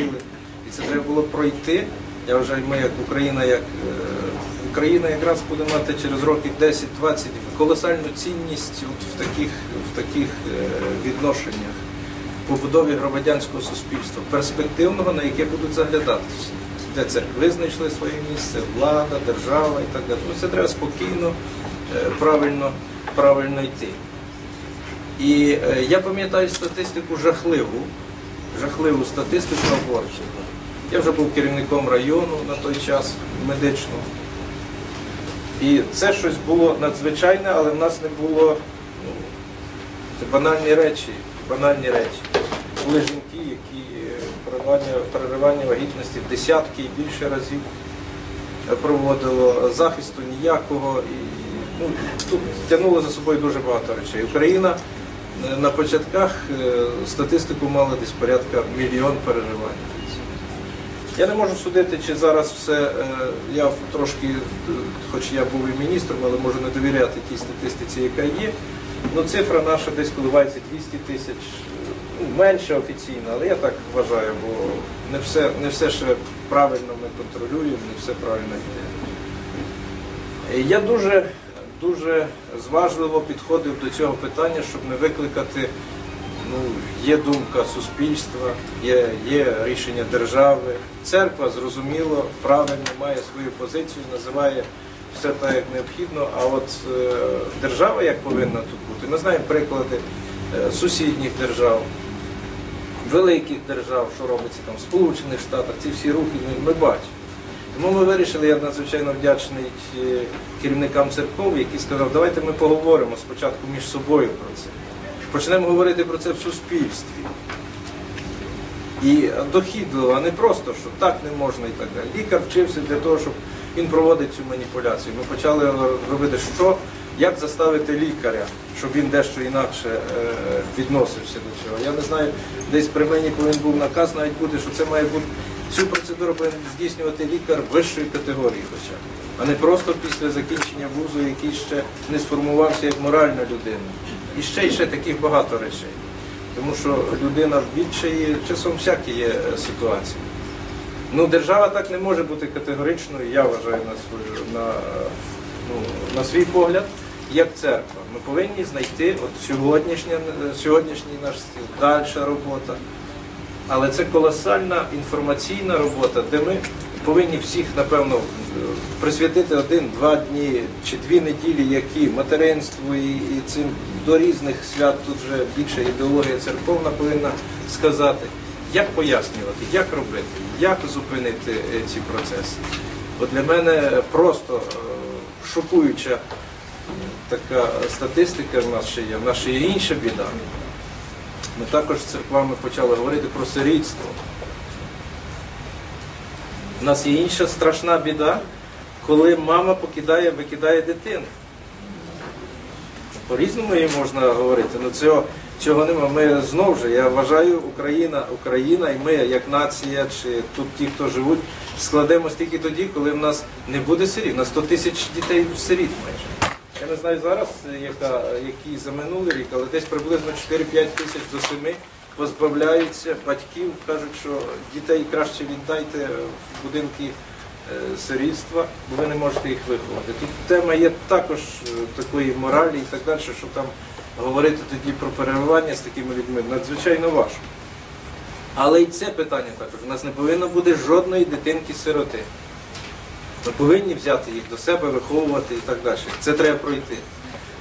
хотіли. І це треба було пройти. Я вважаю, ми як Україна, як е, Україна якраз буде мати через років 10-20 колосальну цінність от в таких, в таких е, відношеннях побудові громадянського суспільства, перспективного, на яке будуть заглядатися, де церкви знайшли своє місце, влада, держава і так далі. Ну, це треба спокійно, е, правильно, правильно йти. І я пам'ятаю статистику жахливу, жахливу статистику абортів. Я вже був керівником району на той час медичного. І це щось було надзвичайне, але в нас не було ну, це банальні речі, банальні речі. Були жінки, які е, переривання, переривання вагітності в десятки і більше разів е, проводило захисту ніякого. І, ну, тут тягнуло за собою дуже багато речей. Україна на початках е, статистику мала десь порядка мільйон переривань. Я не можу судити, чи зараз все, е, я трошки, е, хоч я був і міністром, але можу не довіряти тій статистиці, яка є. Ну, цифра наша десь коливається 200 тисяч, ну, менше офіційно, але я так вважаю, бо не все, не все ще правильно ми контролюємо, не все правильно йде. Я дуже, дуже зважливо підходив до цього питання, щоб не викликати ну, є думка суспільства, є, є рішення держави. Церква зрозуміло, правильно має свою позицію, називає все так, як необхідно. А от е, держава як повинна тут бути. Ми знаємо приклади е, сусідніх держав, великих держав, що робиться там в Сполучених Штатах, ці всі рухи ми, бачимо. Тому ми вирішили, я надзвичайно вдячний е, керівникам церков, які сказали, давайте ми поговоримо спочатку між собою про це. Почнемо говорити про це в суспільстві. І дохідливо, а не просто, що так не можна і так далі. Лікар вчився для того, щоб він проводить цю маніпуляцію. Ми почали робити, що, як заставити лікаря, щоб він дещо інакше е, відносився до цього. Я не знаю, десь при мені повинен був наказ навіть бути, що це має бути цю процедуру повинен здійснювати лікар вищої категорії, хоча, а не просто після закінчення вузу, який ще не сформувався як моральна людина. І ще і ще таких багато речей. Тому що людина в відчаї, часом всякі є е, ситуації. Ну, держава так не може бути категоричною, я вважаю на свою на, е, ну, на свій погляд, як церква. Ми повинні знайти от сьогоднішня, сьогоднішній наш стіл, дальша робота. Але це колосальна інформаційна робота, де ми повинні всіх, напевно, присвятити один-два дні чи дві неділі, які материнству і, і цим до різних свят тут вже більше ідеологія церковна повинна сказати, як пояснювати, як робити, як зупинити е, ці процеси. От для мене просто е, шокуюча така статистика в нас ще є, в нас ще є інша біда. Ми також з церквами почали говорити про сирітство. У нас є інша страшна біда, коли мама покидає, викидає дитину. По-різному її можна говорити, але цього, цього нема. Ми знову ж, я вважаю, Україна, Україна і ми, як нація, чи тут ті, хто живуть, складемось тільки тоді, коли в нас не буде сиріт. На 100 тисяч дітей сиріт майже. Я не знаю зараз, яка, які за минулий рік, але десь приблизно 4-5 тисяч до 7 позбавляються батьків, кажуть, що дітей краще віддайте в будинки е, сирітства, бо ви не можете їх виховати. Тут тема є також е, такої моралі і так далі, що там говорити тоді про перебування з такими людьми надзвичайно важко. Але і це питання також. У нас не повинно бути жодної дитинки-сироти. Ми повинні взяти їх до себе, виховувати і так далі. Це треба пройти.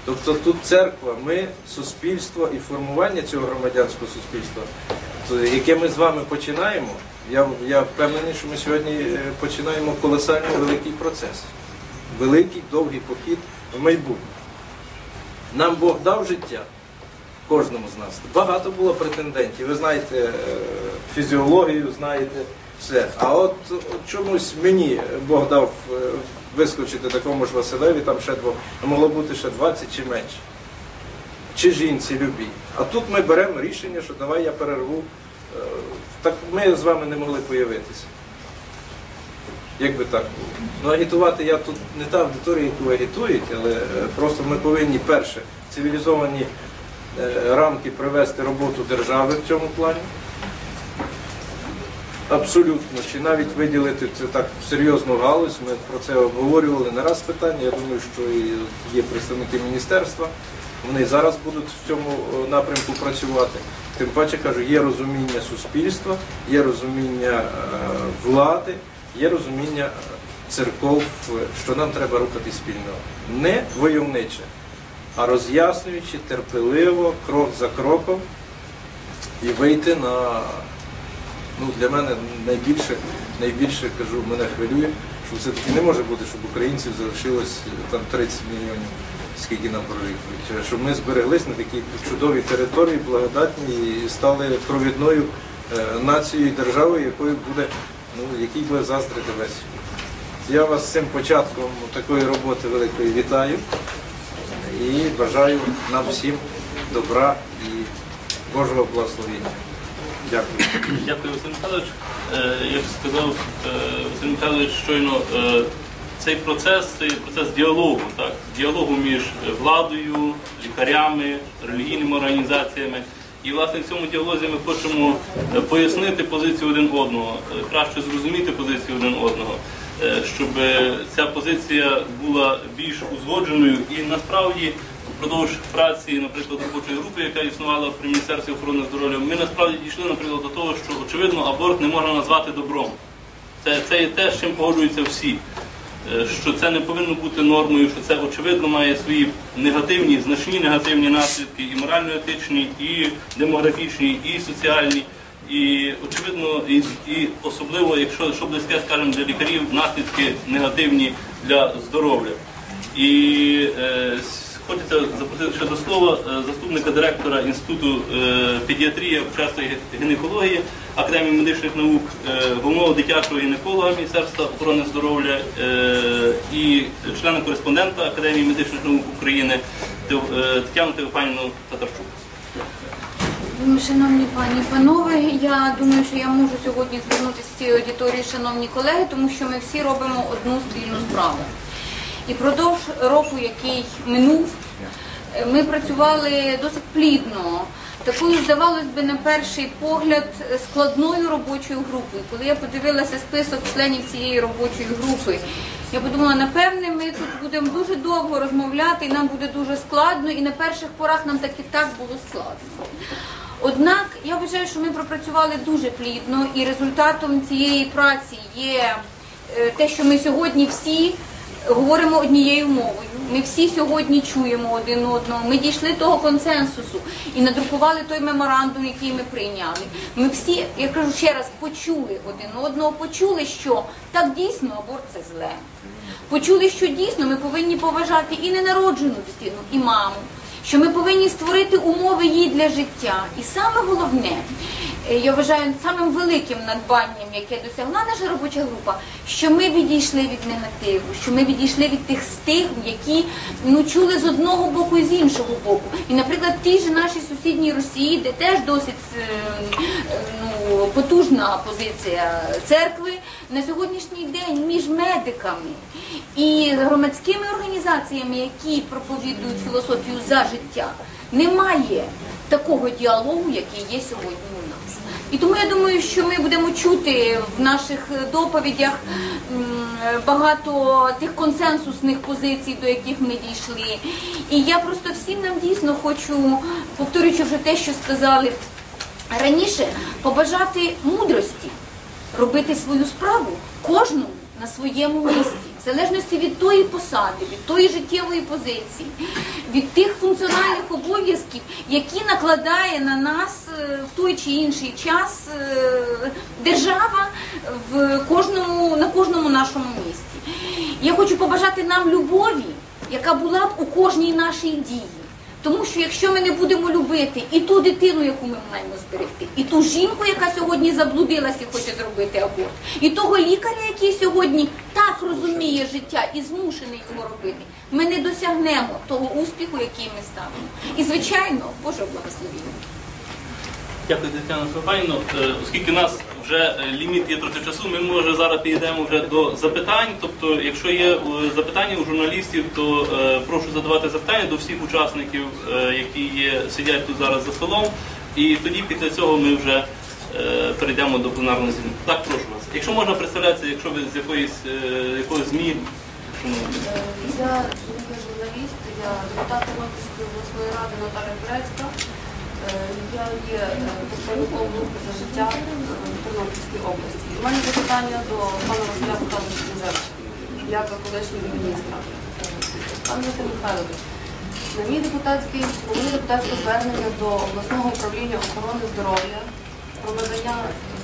Тобто тут церква, ми, суспільство і формування цього громадянського суспільства, яке ми з вами починаємо, я, я впевнений, що ми сьогодні е, починаємо колосально великий процес. Великий, довгий похід в майбутнє. Нам Бог дав життя, кожному з нас. Багато було претендентів. Ви знаєте е, фізіологію, знаєте все. А от, от чомусь мені Бог дав е, вискочити такому ж Василеві, там ще двох, могло бути ще 20 чи менше. Чи жінці любі. А тут ми беремо рішення, що давай я перерву. Е, Так ми з вами не могли появитися. Як би так було. Ну, агітувати я тут не та аудиторія, яку агітують, але е, просто ми повинні перше цивілізовані рамки привести роботу держави в цьому плані. Абсолютно, чи навіть виділити це так в серйозну галузь. Ми про це обговорювали не раз питання. Я думаю, що є представники міністерства. Вони зараз будуть в цьому е, напрямку працювати. Тим паче кажу, є розуміння суспільства, є розуміння е, влади, є розуміння е, церков, що нам треба рухати спільно. Не войовниче, а роз'яснюючи терпеливо, крок за кроком і вийти на ну, для мене найбільше, найбільше кажу, мене хвилює, що все-таки не може бути, щоб українців залишилось е, там 30 мільйонів, скільки нам прорікують. Е, Щоб ми збереглись на такій чудовій території, благодатній і стали провідною е, нацією і державою, якою буде, ну, якій буде заздрити весь. Я вас з цим початком такої роботи великої вітаю і бажаю нам всім добра і Божого благословення. Дякую. Дякую, Василь Михайлович. Е, Як сказав е, Василь Михайлович, щойно е, цей процес це процес діалогу, так? діалогу між владою, лікарями, релігійними організаціями. І власне в цьому діалозі ми хочемо пояснити позицію один одного, краще зрозуміти позицію один одного, щоб ця позиція була більш узгодженою і насправді впродовж праці, наприклад, робочої групи, яка існувала при Міністерстві охорони здоров'я, ми насправді дійшли, наприклад, до того, що очевидно аборт не можна назвати добром. Це, це є те, з чим погоджуються всі. Е, Що це не повинно бути нормою, що це очевидно має свої негативні, значні негативні наслідки, і морально-етичні, і демографічні, і соціальні. І очевидно, і, і особливо, якщо що близьке, скажімо, для лікарів, наслідки негативні для здоров'я. І е, хочеться запросити ще до слова е, заступника директора Інституту е, педіатрії, і гінекології Академії медичних наук, е, головного дитячого гінеколога Міністерства охорони здоров'я е, і члена кореспондента Академії медичних наук України е, Тетяну Теофанівну Татарчук. Ну, Шановні пані і панове, я думаю, що я можу сьогодні звернутися з цієї аудиторії, шановні колеги, тому що ми всі робимо одну спільну справу. І продовж року, який минув, ми працювали досить плідно. Такою, здавалось би, на перший погляд, складною робочою групою. Коли я подивилася список членів цієї робочої групи, я подумала, напевне, ми тут будемо дуже довго розмовляти, і нам буде дуже складно, і на перших порах нам так і так було складно. Однак я вважаю, що ми пропрацювали дуже плідно, і результатом цієї праці є е, те, що ми сьогодні всі говоримо однією мовою. Ми всі сьогодні чуємо один одного. Ми дійшли того консенсусу і надрукували той меморандум, який ми прийняли. Ми всі, я кажу ще раз, почули один одного, почули, що так дійсно аборт це зле. Почули, що дійсно ми повинні поважати і ненароджену дитину, і маму що ми повинні створити умови їй для життя. І саме головне, я вважаю, самим великим надбанням, яке досягла наша робоча група, що ми відійшли від негативу, що ми відійшли від тих стигм, які ну чули з одного боку і з іншого боку. І, наприклад, в тій же нашій сусідній Росії, де теж досить е, е, ну, потужна позиція церкви, на сьогоднішній день між медиками і громадськими організаціями, які проповідують філософію за життя, немає такого діалогу, який є сьогодні. І тому я думаю, що ми будемо чути в наших доповідях багато тих консенсусних позицій, до яких ми дійшли. І я просто всім нам дійсно хочу, повторюючи вже те, що сказали раніше, побажати мудрості робити свою справу кожному на своєму місці, в залежності від тої посади, від тої життєвої позиції, від тих функціональних обов'язків, які накладає на нас е, в той чи інший час е, держава в кожному, на кожному нашому місці. Я хочу побажати нам любові, яка була б у кожній нашій дії. Тому що якщо ми не будемо любити і ту дитину, яку ми маємо зберегти, і ту жінку, яка сьогодні заблудилася, і хоче зробити аборт, і того лікаря, який сьогодні так розуміє життя і змушений його робити, ми не досягнемо того успіху, який ми ставимо. І звичайно, Боже благословіння. Дякую, Тетяна Степанівна. Е, Оскільки нас вже е, ліміт є трохи часу, ми може зараз підійдемо вже до запитань. Тобто, якщо є е, запитання у журналістів, то прошу задавати запитання до всіх учасників, які є, сидять тут зараз за столом. І тоді після цього ми вже перейдемо до пленарного засідання. Так, прошу вас. Якщо можна представлятися, якщо ви з якоїсь е, якогось ЗМІ. Я журналіст, я депутат Тернопільської обласної ради Наталя Грецька. Я є е, представником групи за життя е, в Тернопільській області. У мене запитання до пана Василя Михайловича Кузевича, як колишнього міністра. Пан Василь Михайлович, на мій депутатський, на моє депутатське звернення до обласного управління охорони здоров'я про надання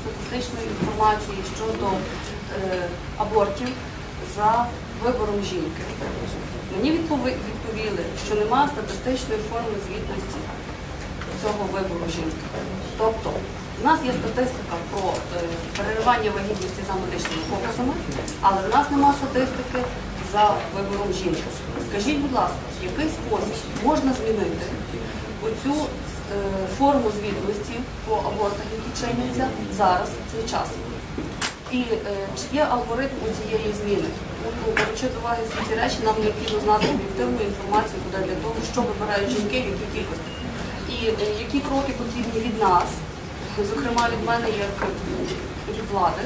статистичної інформації щодо е, абортів за вибором жінки. Мені відпові- відповіли, що немає статистичної форми звітності цього вибору жінки. Тобто, в нас є статистика про е, переривання вагітності за медичними показами, але в нас немає статистики за вибором жінки. Скажіть, будь ласка, в який спосіб можна змінити оцю е, форму звітності по абортах, які чиняться зараз в цей час? І е, чи є алгоритм у цієї зміни? Беручи до уваги всі ці речі, нам необхідно знати об'єктивну інформацію буде для того, що вибирають жінки, в якій кількості. Е, які кроки потрібні від нас, зокрема від мене як від влади,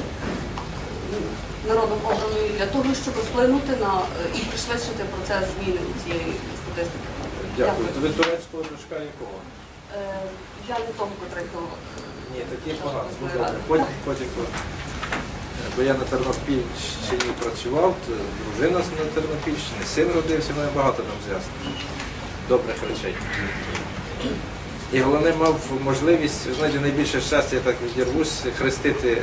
народом обраної, для того, щоб вплинути на е, і пришвидшити процес зміни цієї статистики. Дякую. Ви турецького дочка якого? Е, Я не тому, котрий. Ні, такі погано. Ну. Потім, потім. Бо я на Тернопільщині працював, дружина на Тернопільщині, син родився, мене багато там зв'язків. Добрих речей. І головне мав можливість, ви знаєте, найбільше щастя, я так відірвусь, хрестити е,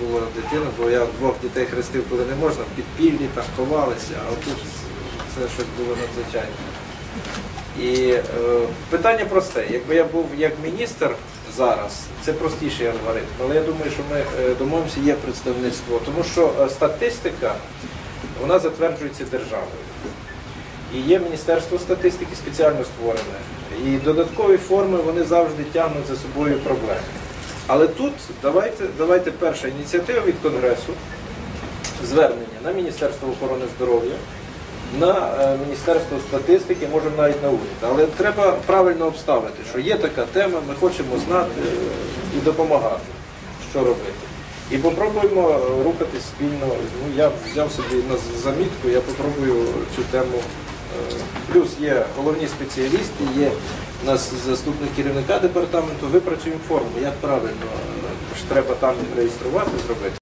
було дитину, бо я двох дітей хрестив, коли не можна, в підпіллі там ховалися, а тут це щось було надзвичайне. І е, питання просте. Якби я був як міністр зараз, це простіший алгоритм. Але я думаю, що ми е, домовимося, є представництво, тому що е, статистика вона затверджується державою. І є Міністерство статистики спеціально створене. І додаткові форми вони завжди тягнуть за собою проблеми. Але тут давайте, давайте перша ініціатива від Конгресу, звернення на Міністерство охорони здоров'я, на е, Міністерство статистики, можемо навіть на уряд. Але треба правильно обставити, що є така тема, ми хочемо знати і допомагати, що робити. І попробуємо рухатись спільно. Ну, я взяв собі на замітку, я попробую цю тему. Плюс є головні спеціалісти, є у нас заступник керівника департаменту, випрацюємо форму, як правильно е, ж треба там реєструвати, зробити.